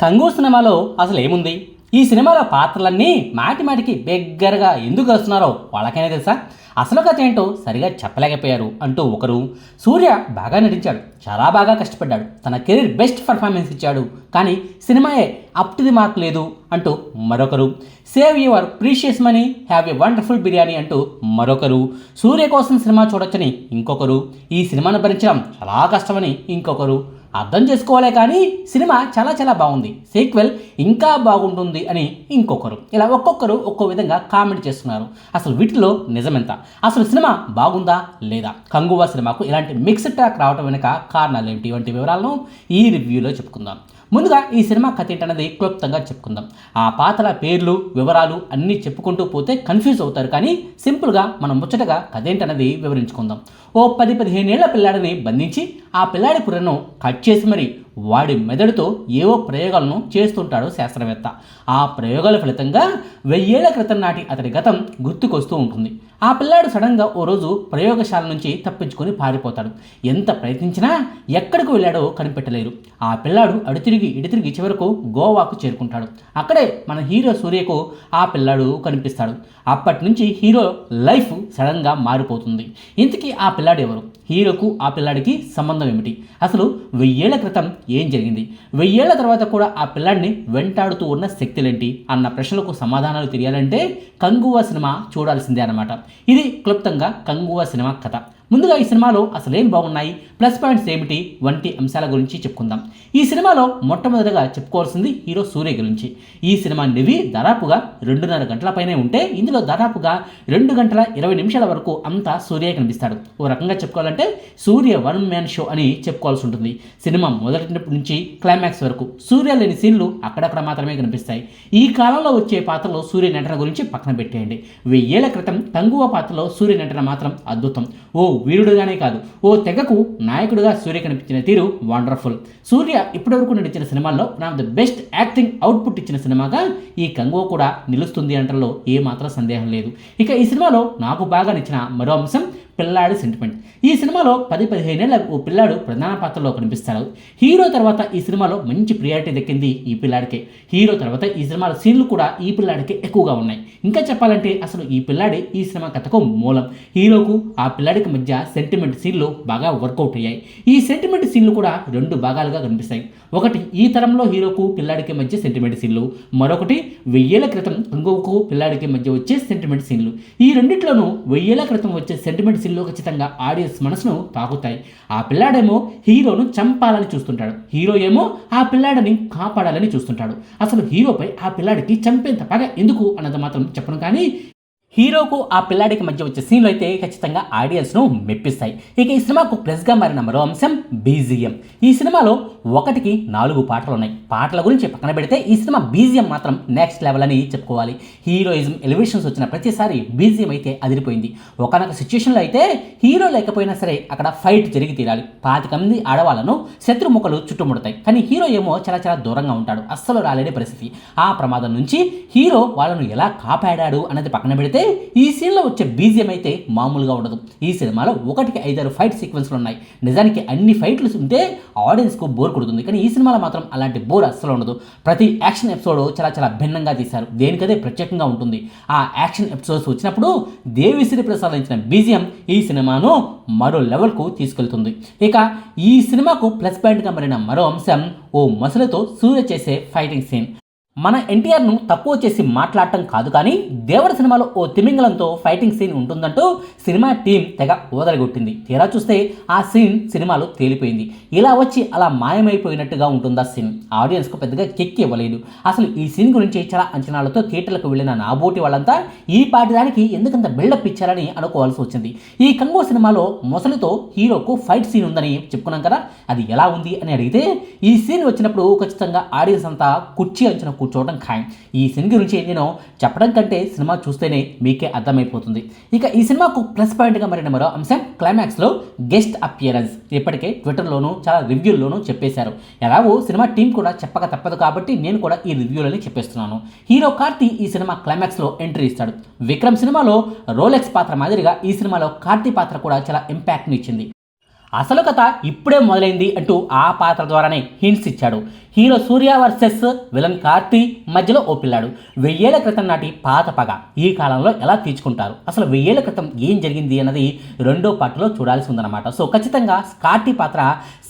కంగు సినిమాలో అసలు ఏముంది? ఈ సినిమాలో పాత్రలన్నీ మాటిమాటికి బిగ్గరగా ఎందుకు వస్తున్నారో వాళ్ళకైనా తెలుసా? అసలు కథ ఏంటో సరిగా చెప్పలేకపోయారు అంటూ ఒకరు. సూర్య బాగా నటించాడు. చాలా బాగా కష్టపడ్డాడు. తన కెరీర్ బెస్ట్ పర్ఫార్మెన్స్ ఇచ్చాడు. కానీ సినిమాయే అప్ టు ది మార్క్ లేదు అంటూ మరొకరు. Save your precious money have a wonderful biryani అంటూ మరొకరు. సూర్య కోసం సినిమా చూడొచ్చని ఇంకొకరు. ఈ సినిమాను భరించడం చాలా కష్టమని ఇంకొకరు. అర్థం చేసుకోవాలే కానీ సినిమా చాలా చాలా బాగుంది. సీక్వెల్ ఇంకా బాగుంటుంది అని ఇంకొకరు. ఇలా ఒక్కొక్కరు ఒక్కో విధంగా కామెంట్ చేస్తున్నారు. అసలు వీటిలో నిజమెంత? అసలు సినిమా బాగుందా లేదా? కంగువా సినిమాకు ఇలాంటి మిక్స్డ్ ట్రాక్ రావడం వెనుక కారణాలు ఏంటి? వంటి వివరాలను ఈ రివ్యూలో చెప్పుకుందాం. ముందుగా ఈ సినిమా కథ ఏంటన్నది క్లుప్తంగా చెప్పుకుందాం. ఆ పాత్రల పేర్లు వివరాలు అన్నీ చెప్పుకుంటూ పోతే కన్ఫ్యూజ్ అవుతారు కానీ సింపుల్గా మనం ముచ్చటగా కథ ఏంటన్నది వివరించుకుందాం. ఓ పది పదిహేనేళ్ళ పిల్లాడిని బంధించి ఆ పిల్లాడి పుర్రను కట్ చేసి మరి వాడి మెదడుతో ఏవో ప్రయోగాలను చేస్తుంటాడు శాస్త్రవేత్త. ఆ ప్రయోగాల ఫలితంగా వెయ్యేళ్ళ క్రితం నాటి అతడి గతం గుర్తుకొస్తూ ఉంటుంది. ఆ పిల్లాడు సడన్గా ఓ రోజు ప్రయోగశాల నుంచి తప్పించుకొని పారిపోతాడు. ఎంత ప్రయత్నించినా ఎక్కడికి వెళ్ళాడో కనిపెట్టలేరు. ఆ పిల్లాడు అడితిరిగి ఇడితిరిగి చివరకు గోవాకు చేరుకుంటాడు. అక్కడే మన హీరో సూర్యకు ఆ పిల్లాడు కనిపిస్తాడు. అప్పటి నుంచి హీరో లైఫ్ సడన్గా మారిపోతుంది. ఇంతకీ ఆ పిల్లాడు ఎవరు హీరోకు ఆ పిల్లాడికి సంబంధం ఏమిటి? అసలు వెయ్యేళ్ళ క్రితం ఏం జరిగింది? వెయ్యేళ్ళ తర్వాత కూడా ఆ పిల్లాడిని వెంటాడుతూ ఉన్న శక్తులేంటి? అన్న ప్రశ్నలకు సమాధానాలు తెలియాలంటే కంగువా సినిమా చూడాల్సిందే అన్నమాట. ఇది క్లుప్తంగా కంగువా సినిమా కథ. ముందుగా ఈ సినిమాలో అసలేం బాగున్నాయి? ప్లస్ పాయింట్స్ ఏమిటి? వంటి అంశాల గురించి చెప్పుకుందాం. ఈ సినిమాలో మొట్టమొదటిగా చెప్పుకోవాల్సింది హీరో సూర్య గురించి. ఈ సినిమా నివి దాదాపుగా రెండున్నర గంటల పైనే ఉంటే ఇందులో దాదాపుగా రెండు గంటల ఇరవై నిమిషాల వరకు అంతా సూర్య కనిపిస్తాడు. ఓ రకంగా చెప్పుకోవాలంటే సూర్య వన్ మ్యాన్ షో అని చెప్పుకోవాల్సి ఉంటుంది. సినిమా మొదటి నుంచి క్లైమాక్స్ వరకు సూర్య లేని సీన్లు అక్కడక్కడ మాత్రమే కనిపిస్తాయి. ఈ కాలంలో వచ్చే పాత్రలో సూర్య నటన గురించి పక్కన పెట్టేయండి. వెయ్యేళ్ళ క్రితం తంగువ పాత్రలో సూర్య నటన మాత్రం అద్భుతం. ఓ వీరుడుగానే కాదు. ఓ తెగకు నాయకుడిగా సూర్య కనిపించిన తీరు వండర్ఫుల్. సూర్య ఇప్పటివరకు నటించిన సినిమాల్లో one of the best acting output ఇచ్చిన సినిమాగా ఈ కంగో కూడా నిలుస్తుంది అంటలో ఏమాత్రం సందేహం లేదు. ఇక ఈ సినిమాలో నాకు బాగా నచ్చిన మరో అంశం పిల్లాడి సెంటిమెంట్ ఈ సినిమాలో పది పదిహేనేళ్ళ ఓ పిల్లాడు ప్రధాన పాత్రలో కనిపిస్తారు హీరో తర్వాత ఈ సినిమాలో మంచి ప్రియారిటీ దక్కింది ఈ పిల్లాడికే. హీరో తర్వాత ఈ సినిమాలో సీన్లు కూడా ఈ పిల్లాడికే ఎక్కువగా ఉన్నాయి. ఇంకా చెప్పాలంటే అసలు ఈ పిల్లాడి ఈ సినిమా కథకు మూలం. హీరోకు ఆ పిల్లాడికి మధ్య సెంటిమెంట్ సీన్లు బాగా వర్కౌట్ అయ్యాయి. ఈ సెంటిమెంట్ సీన్లు కూడా రెండు భాగాలుగా కనిపిస్తాయి. ఒకటి ఈ తరంలో హీరోకు పిల్లాడికి మధ్య సెంటిమెంట్ సీన్లు మరొకటి వెయ్యేళ్ళ క్రితం ఇంకొకకు పిల్లాడికి మధ్య వచ్చే సెంటిమెంట్ సీన్లు ఈ రెండిట్లోనూ వెయ్యేళ్ళ క్రితం వచ్చే సెంటిమెంట్ సీన్లు ఖచ్చితంగా ఆడియన్స్ మనసును తాకుతాయి ఆ పిల్లాడేమో హీరోను చంపాలని చూస్తుంటాడు. హీరో ఏమో ఆ పిల్లాడిని కాపాడాలని చూస్తుంటాడు. అసలు హీరోపై ఆ పిల్లాడికి చంపేంత పగ ఎందుకు అన్నది మాత్రం చెప్పను కానీ హీరోకు ఆ పిల్లాడికి మధ్య వచ్చే సీన్లు అయితే ఖచ్చితంగా ఆడియన్స్ను మెప్పిస్తాయి. ఇక ఈ సినిమాకు ప్లస్గా మారిన మరో అంశం బీజిఎం ఈ సినిమాలో ఒకటికి నాలుగు పాటలు ఉన్నాయి. పాటల గురించి పక్కన పెడితే ఈ సినిమా బీజిఎం మాత్రం నెక్స్ట్ లెవెల్ అని చెప్పుకోవాలి. హీరోయిజం ఎలివేషన్స్ వచ్చిన ప్రతిసారి బీజిఎం అయితే అదిరిపోయింది. ఒకనొక సిచ్యువేషన్లో అయితే హీరో లేకపోయినా సరే అక్కడ ఫైట్ జరిగి తీరాలి. పాతిక మంది ఆడవాళ్ళను శత్రుముఖలు చుట్టుముడతాయి. కానీ హీరో ఏమో చాలా చాలా దూరంగా ఉంటాడు. అస్సలు రాలేని పరిస్థితి. ఆ ప్రమాదం నుంచి హీరో వాళ్ళను ఎలా కాపాడాడు అన్నది పక్కన పెడితే ఈ సీన్లో వచ్చే బీజియం అయితే మామూలుగా ఉండదు. ఈ సినిమాలో ఒకటికి ఐదారు ఫైట్ సీక్వెన్స్లు ఉన్నాయి. నిజానికి అన్ని ఫైట్లు ఉంటే ఆడియన్స్కు బోర్ కొడుతుంది. కానీ ఈ సినిమాలో మాత్రం అలాంటి బోర్ అస్సలు ఉండదు. ప్రతి యాక్షన్ ఎపిసోడ్ చాలా చాలా భిన్నంగా తీశారు. దేనికదే ప్రత్యేకంగా ఉంటుంది. ఆ యాక్షన్ ఎపిసోడ్స్ వచ్చినప్పుడు దేవిశ్రీ ప్రసాదించిన బీజియం ఈ సినిమాను మరో లెవెల్కు తీసుకెళ్తుంది. ఇక ఈ సినిమాకు ప్లస్ పాయింట్గా మారిన మరో అంశం ఓ మసలతో సూర్య చేసే ఫైటింగ్ సీన్ మన ఎన్టీఆర్ను తక్కువ చేసి మాట్లాడటం కాదు కానీ దేవర సినిమాలో ఓ తిమింగలంతో ఫైటింగ్ సీన్ ఉంటుందంటూ సినిమా టీం తెగ ఓదరగొట్టింది తీరా చూస్తే ఆ సీన్ సినిమాలో తేలిపోయింది. ఇలా వచ్చి అలా మాయమైపోయినట్టుగా ఉంటుందా సీన్? ఆడియన్స్కు పెద్దగా కిక్ ఇవ్వలేదు. అసలు ఈ సీన్ గురించి చాలా అంచనాలతో థియేటర్లకు వెళ్ళిన నాబోటి వాళ్ళంతా ఈ పాటి దానికి ఎందుకంత బిల్డప్ ఇచ్చారని అనుకోవాల్సి వచ్చింది. ఈ కంగో సినిమాలో మొసలితో హీరోకు ఫైట్ సీన్ ఉందని చెప్పుకున్నాం కదా అది ఎలా ఉంది అని అడిగితే ఈ సీన్ వచ్చినప్పుడు ఖచ్చితంగా ఆడియన్స్ అంతా కుర్చీ అంచున కూర్చోవడం ఖాయం. ఈ సినిమా గురించి నేను చెప్పడం కంటే సినిమా చూస్తేనే మీకే అర్థమైపోతుంది. ఇక ఈ సినిమాకు ప్లస్ పాయింట్గా మరిన మరో అంశం క్లైమాక్స్లో గెస్ట్ అపియరెన్స్. ఇప్పటికే ట్విట్టర్లోనూ చాలా రివ్యూల్లోనూ చెప్పేశారు. ఎలాగో సినిమా టీం కూడా చెప్పక తప్పదు కాబట్టి నేను కూడా ఈ రివ్యూలని చెప్పేస్తున్నాను. హీరో కార్తీ ఈ సినిమా క్లైమాక్స్లో ఎంట్రీ ఇస్తాడు. విక్రమ్ సినిమాలో రోలెక్స్ పాత్ర మాదిరిగా ఈ సినిమాలో కార్తీ పాత్ర కూడా చాలా ఇంపాక్ట్ని ఇచ్చింది. అసలు కథ ఇప్పుడే మొదలైంది అంటూ ఆ పాత్ర ద్వారానే హింట్స్ ఇచ్చాడు. Hero Suriya versus villain Karthi మధ్యలో ఓ పిల్లాడు. వెయ్యేళ్ళ క్రితం నాటి పాత పగ. ఈ కాలంలో ఎలా తీర్చుకుంటారు? అసలు వెయ్యేళ్ళ క్రితం ఏం జరిగింది అన్నది రెండో పార్ట్లో చూడాల్సి ఉందన్నమాట. సో ఖచ్చితంగా స్కార్టీ పాత్ర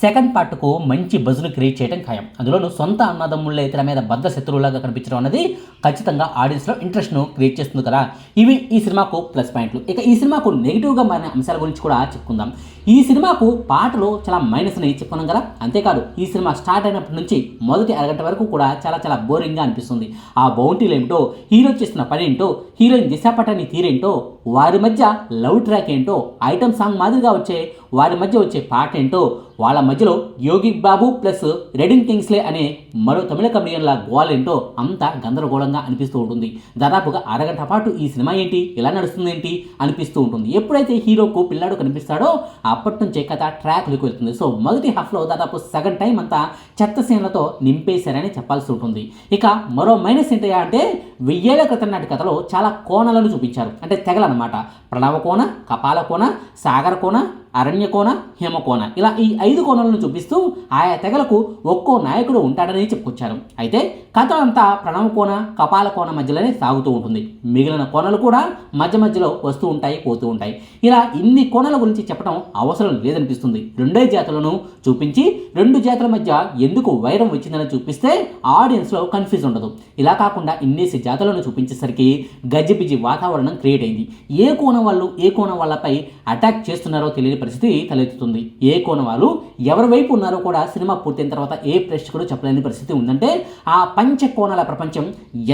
సెకండ్ పార్ట్కు మంచి బజ్ను క్రియేట్ చేయడం ఖాయం. అందులోనూ సొంత అన్నదమ్ముళ్ళ ఇతర మీద బద్ద శత్రువులాగా కనిపించడం అనేది ఖచ్చితంగా ఆడియన్స్లో ఇంట్రెస్ట్ను క్రియేట్ చేస్తుంది కదా. ఇవి ఈ సినిమాకు ప్లస్ పాయింట్లు. ఇక ఈ సినిమాకు నెగిటివ్గా మారిన అంశాల గురించి కూడా చెప్పుకుందాం. ఈ సినిమాకు పాటలు చాలా మైనస్ అని చెప్పుకున్నాం కదా? అంతేకాదు ఈ సినిమా స్టార్ట్ అయినప్పటి నుంచి మొదటి అరగంట వరకు కూడా చాలా చాలా బోరింగ్గా అనిపిస్తుంది. ఆ బౌంటీలు ఏమిటో హీరో చేస్తున్న పని ఏంటో హీరోయిన్ దిశాపటాన్ని తీరేంటో వారి మధ్య లవ్ ట్రాక్ ఏంటో ఐటమ్ సాంగ్ మాదిరిగా వచ్చే వారి మధ్య వచ్చే పాట ఏంటో వాళ్ళ మధ్యలో యోగి బాబు ప్లస్ రెడింగ్ కింగ్స్లే అనే మరో తమిళ కమెడియన్ల గోవాలేంటో అంత అంతా గందరగోళంగా అనిపిస్తూ ఉంటుంది. దాదాపుగా అరగంట పాటు ఈ సినిమా ఏంటి ఇలా నడుస్తుంది ఏంటి అనిపిస్తూ ఉంటుంది. ఎప్పుడైతే హీరోకు పిల్లాడు కనిపిస్తాడో అప్పటి నుంచే కథ ట్రాక్లోకి వెళ్తుంది. సో మొదటి హాఫ్లో దాదాపు సగం టైం అంతా చెత్త సీన్లతో నింపేశారని చెప్పాల్సి ఉంటుంది. ఇక మరో మైనస్ ఏంటయ్యా అంటే వెయ్యేళ్ళ క్రితం నాటి కథలో చాలా కోణాలను చూపించారు. అంటే తెగలన్నమాట ప్రణవ కోణ కపాల కోణ సాగర కోణ అరణ్యకోణ హిమకోణ. ఇలా ఈ ఐదు కోణాలను చూపిస్తూ ఆయా తెగలకు ఒక్కో నాయకుడు ఉంటాడని చెప్పుకొచ్చారు. అయితే కథ అంతా ప్రణవ కోణ కపాల కోణ మధ్యలోనే సాగుతూ ఉంటుంది. మిగిలిన కోణలు కూడా మధ్య మధ్యలో వస్తూ ఉంటాయి పోతూ ఉంటాయి. ఇలా ఇన్ని కోణాల గురించి చెప్పడం అవసరం లేదనిపిస్తుంది. రెండే జాతులను చూపించి రెండు జాతుల మధ్య ఎందుకు వైరం వచ్చిందని చూపిస్తే ఆడియన్స్లో కన్ఫ్యూజ్ ఉండదు. ఇలా కాకుండా ఇన్నేసి జాతులను చూపించేసరికి గజిబిజి వాతావరణం క్రియేట్ అయింది. ఏ కోణం వాళ్ళు ఏ కోణం వాళ్ళపై అటాక్ చేస్తున్నారో తెలియని పరిస్థితి తలెత్తుతుంది. ఏ కోణం వాళ్ళు ఎవరి వైపు ఉన్నారో కూడా సినిమా పూర్తయిన తర్వాత ఏ ప్రేక్షకుడు చెప్పలేని పరిస్థితి ఉందంటే ఆ పంచ కోణాల ప్రపంచం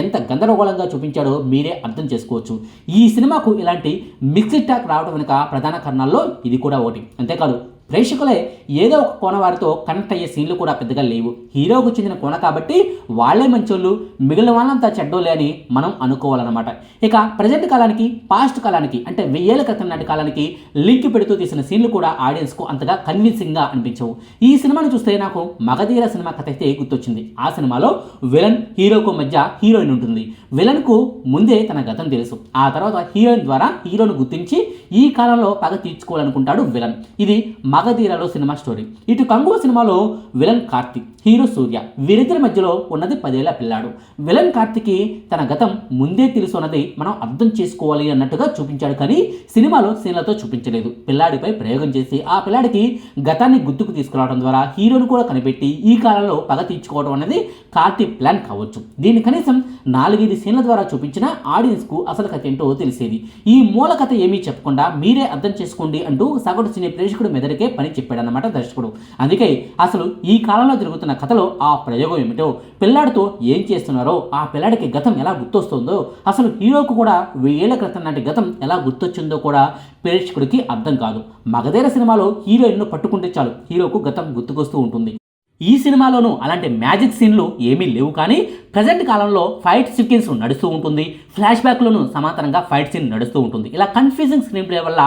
ఎంత గందరగోళంగా చూపించాడో మీరే అర్థం చేసుకోవచ్చు. ఈ సినిమాకు ఇలాంటి మిక్స్డ్ టాక్ రావడం వెనుక ప్రధాన కారణాల్లో ఇది కూడా ఒకటి. అంతేకాదు ప్రేక్షకులే ఏదో ఒక కోణ వారితో కనెక్ట్ అయ్యే సీన్లు కూడా పెద్దగా లేవు. హీరోకు చెందిన కోణ కాబట్టి వాళ్ళే మంచోళ్ళు మిగిలిన వాళ్ళంతా చెడ్డోలే అని మనం అనుకోవాలన్నమాట. ఇక ప్రజెంట్ కాలానికి పాస్ట్ కాలానికి అంటే వెయ్యేళ్ళ క్రితం నాటి కాలానికి లింక్ పెడుతూ తీసిన సీన్లు కూడా ఆడియన్స్కు అంతగా కన్విన్సింగ్గా అనిపించవు. ఈ సినిమాను చూస్తే నాకు మగధీర సినిమా కథ అయితే గుర్తొచ్చింది. ఆ సినిమాలో విలన్ హీరోకు మధ్య హీరోయిన్ ఉంటుంది. విలన్కు ముందే తన గతం తెలుసు. ఆ తర్వాత హీరోయిన్ ద్వారా హీరోను గుర్తించి ఈ కాలంలో పగ తీర్చుకోవాలనుకుంటాడు విలన్. ఇది మగధీరలో సినిమా స్టోరీ. ఇటు కంగువ సినిమాలో విలన్ కార్తిక్ హీరో సూర్య. వీరిద్దరి మధ్యలో ఉన్నది పదేళ్ళ పిల్లాడు. విలన్ కార్తిక్కి తన గతం ముందే తెలుసు అన్నది మనం అర్థం చేసుకోవాలి అన్నట్టుగా చూపించాడు కానీ సినిమాలో సీన్లతో చూపించలేదు. పిల్లాడిపై ప్రయోగం చేసి ఆ పిల్లాడికి గతాన్ని గుర్తుకు తీసుకురావడం ద్వారా హీరోను కూడా కనిపెట్టి ఈ కాలంలో పగ తీర్చుకోవడం అనేది కార్తీక్ ప్లాన్ కావచ్చు. దీన్ని కనీసం నాలుగైదు సీన్ల ద్వారా చూపించిన ఆడియన్స్కు అసలు కథ ఏంటో తెలిసేది. ఈ మూల కథ ఏమీ చెప్పకుండా మీరే అర్థం చేసుకోండి అంటూ సగటు సినీ ప్రేక్షకుడు మెదడికే పని చెప్పాడన్నమాట దర్శకుడు. అందుకే అసలు ఈ కాలంలో జరుగుతున్న కథలో ఆ ప్రయోగం ఏమిటో పిల్లాడితో ఏం చేస్తున్నారో ఆ పిల్లాడికి గతం ఎలా గుర్తొస్తుందో అసలు హీరోకు కూడా వెయ్యేళ్ళ క్రితం నాటి గతం ఎలా గుర్తొచ్చిందో కూడా ప్రేక్షకుడికి అర్థం కాదు. మగధేర సినిమాలో హీరోయిన్ను పట్టుకుంటే చాలు హీరోకు గతం గుర్తుకొస్తూ ఉంటుంది. ఈ సినిమాలోనూ అలాంటి మ్యాజిక్ సీన్లు ఏమీ లేవు కానీ ప్రజెంట్ కాలంలో ఫైట్ సీక్వెన్స్ నడుస్తూ ఉంటుంది. ఫ్లాష్ బ్యాక్లోనూ సమాంతరంగా ఫైట్ సీన్ నడుస్తూ ఉంటుంది. ఇలా కన్ఫ్యూజింగ్ స్క్రీన్ ప్లే వల్ల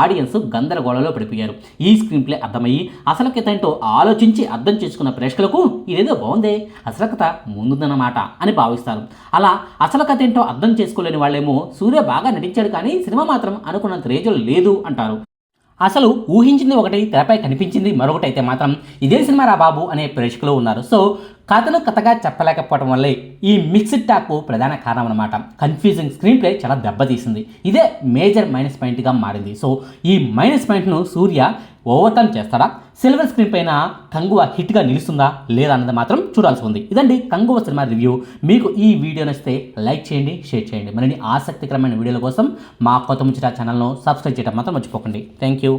ఆడియన్స్ గందరగోళంలో పడిపోయారు. ఈ స్క్రీన్ ప్లే అర్థమయ్యి అసలు కథ ఆలోచించి అర్థం చేసుకున్న ప్రేక్షకులకు ఇదేదో బాగుందే అసలు కథ ముందుందన్నమాట అని భావిస్తారు. అలా అసలు కథ ఏంటో అర్థం చేసుకోలేని వాళ్ళేమో సూర్య బాగా నటించాడు కానీ సినిమా మాత్రం అనుకున్నంత రేజులు లేదు అంటారు. అసలు ఊహించింది ఒకటి తెరపై కనిపించింది మరొకటి అయితే మాత్రం ఇదే సినిమా రా బాబు అనే ప్రేక్షకులు ఉన్నారు. సో కథను కథగా చెప్పలేకపోవడం వల్లే ఈ మిక్స్డ్ టాక్ ప్రధాన కారణం అనమాట కన్ఫ్యూజింగ్ స్క్రీన్ ప్లే చాలా దెబ్బతీసింది. ఇదే మేజర్ మైనస్ పాయింట్గా మారింది. సో ఈ మైనస్ పాయింట్ను సూర్య ఓవర్కమ్ చేస్తాడా సిల్వర్ స్క్రీన్ పైన కంగువ హిట్గా నిలుస్తుందా? లేదా అన్నది మాత్రం చూడాల్సి ఉంది. ఇదండి కంగువ సినిమా రివ్యూ. మీకు ఈ వీడియో నచ్చితే లైక్ చేయండి షేర్ చేయండి. మరిన్ని ఆసక్తికరమైన వీడియోల కోసం మా కొత్త ముచ్చిన ఛానల్ను సబ్స్క్రైబ్ చేయడం మాత్రం మర్చిపోకండి. Thank you